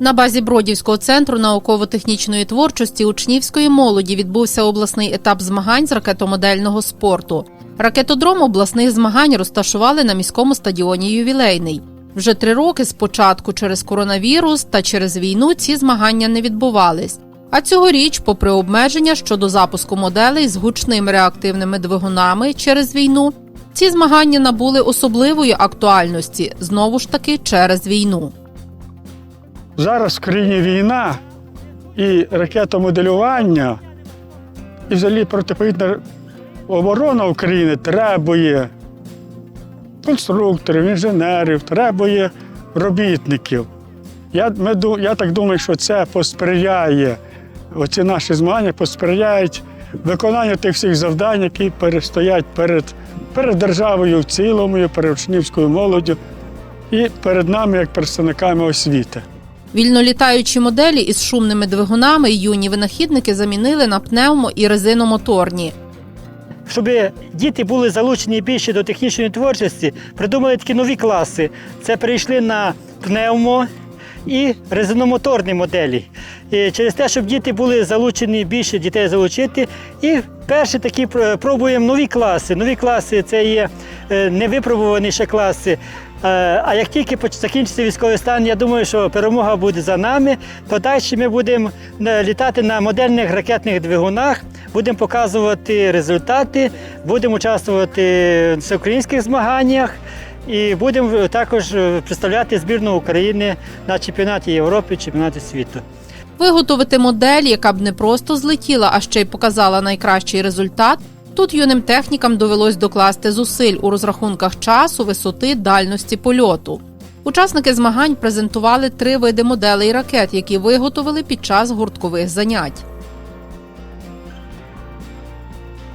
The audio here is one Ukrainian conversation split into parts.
На базі Бродівського центру науково-технічної творчості учнівської молоді відбувся обласний етап змагань з ракетомодельного спорту. Ракетодром обласних змагань розташували на міському стадіоні Ювілейний. Вже три роки спочатку через коронавірус та через війну ці змагання не відбувались. А цьогоріч, попри обмеження щодо запуску моделей з гучними реактивними двигунами через війну, ці змагання набули особливої актуальності знову ж таки через війну. Зараз в країні війна і ракетомоделювання, і взагалі протиповітряна оборона України требує конструкторів, інженерів, требує робітників. Я, ми, я так думаю, що це посприяє, оці наші змагання посприяють виконанню тих всіх завдань, які перестоять перед, перед державою в цілому, перед учнівською молоддю і перед нами, як представниками освіти. Вільнолітаючі моделі із шумними двигунами юні винахідники замінили на пневмо і резиномоторні. Щоб діти були залучені більше до технічної творчості, придумали такі нові класи. Це перейшли на пневмо і резиномоторні моделі. І через те, щоб діти були залучені, більше дітей залучити. І перші такі пробуємо нові класи. Нові класи це є е, невипробувані ще класи. Е, А як тільки закінчиться військовий стан, я думаю, що перемога буде за нами. Подальше ми будемо е, літати на модельних ракетних двигунах, будемо показувати результати, будемо участвувати в всеукраїнських змаганнях і будемо також е, представляти збірну України на чемпіонаті Європи, чемпіонаті світу. Виготовити модель, яка б не просто злетіла, а ще й показала найкращий результат. Тут юним технікам довелось докласти зусиль у розрахунках часу, висоти, дальності польоту. Учасники змагань презентували три види моделей ракет, які виготовили під час гурткових занять.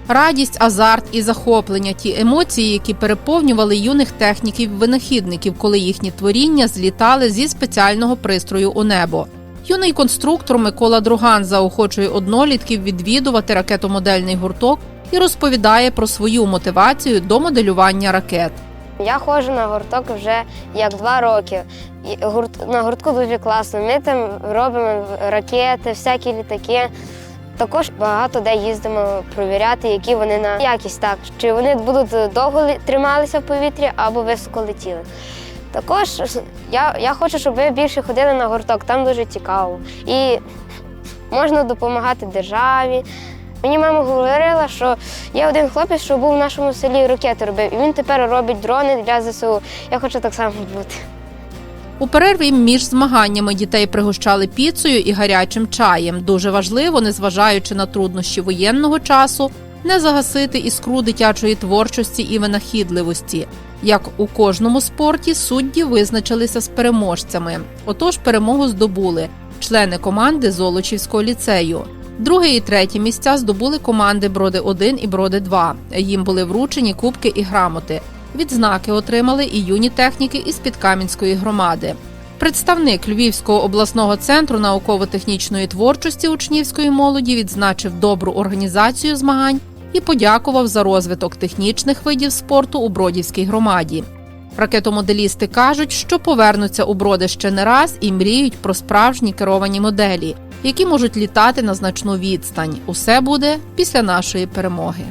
Радість, азарт і захоплення ті емоції, які переповнювали юних техніків-винахідників, коли їхні творіння злітали зі спеціального пристрою у небо. Юний конструктор Микола Друган заохочує однолітків відвідувати ракетомодельний гурток і розповідає про свою мотивацію до моделювання ракет. Я ходжу на гурток вже як два роки. І гурт, на гуртку дуже класно. Ми там робимо ракети, всякі літаки. Також багато де їздимо провіряти, які вони на якість так, чи вони будуть довго трималися в повітрі або високо летіли. Також я, я хочу, щоб ви більше ходили на гурток, там дуже цікаво. І можна допомагати державі. Мені мама говорила, що є один хлопець, що був в нашому селі ракети робив, і він тепер робить дрони для ЗСУ. Я хочу так само бути. У перерві між змаганнями дітей пригощали піцею і гарячим чаєм. Дуже важливо, незважаючи на труднощі воєнного часу, не загасити іскру дитячої творчості і винахідливості. Як у кожному спорті, судді визначилися з переможцями. Отож, перемогу здобули члени команди Золочівського ліцею. Друге і третє місця здобули команди Броди 1 і Броди 2 Їм були вручені кубки і грамоти. Відзнаки отримали і юні техніки із Підкам'янської громади. Представник Львівського обласного центру науково-технічної творчості учнівської молоді відзначив добру організацію змагань і подякував за розвиток технічних видів спорту у Бродівській громаді. Ракетомоделісти кажуть, що повернуться у броди ще не раз і мріють про справжні керовані моделі, які можуть літати на значну відстань. Усе буде після нашої перемоги.